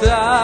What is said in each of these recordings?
libertad.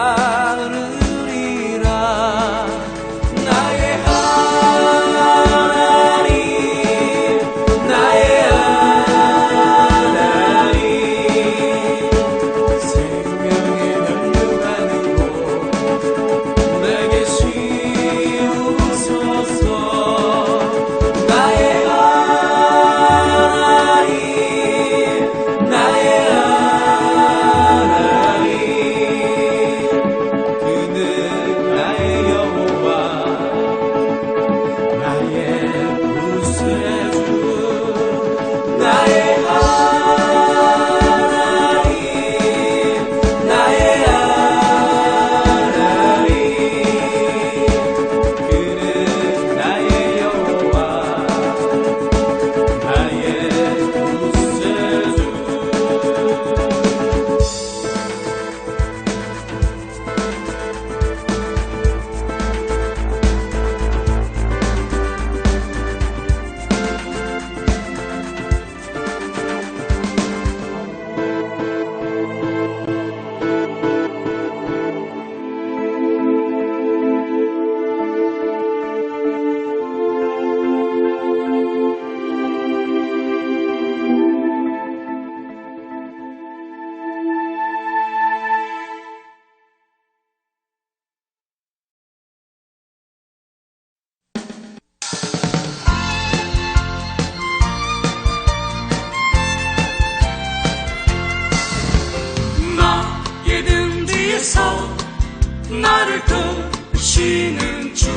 나를 도우시는 주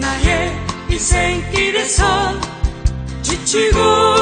나의 인생길에서 지치고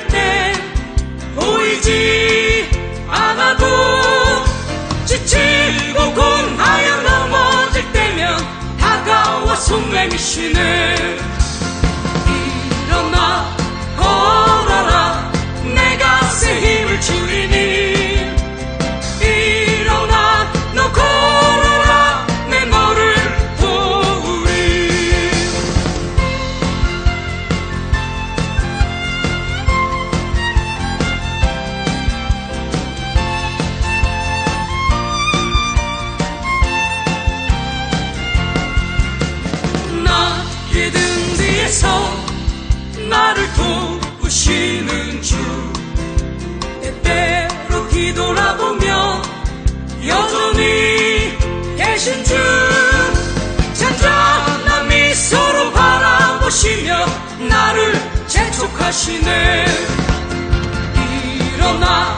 갈 때 보이지 않아도 지치고 곤하여 넘어질 때면 다가와 숨을 미시는 도, 보시는 주 때때로 기돌아보면 여전히 계신 주. 잔잔한 미소로 바라보시며 나를 재촉하시네. 일어나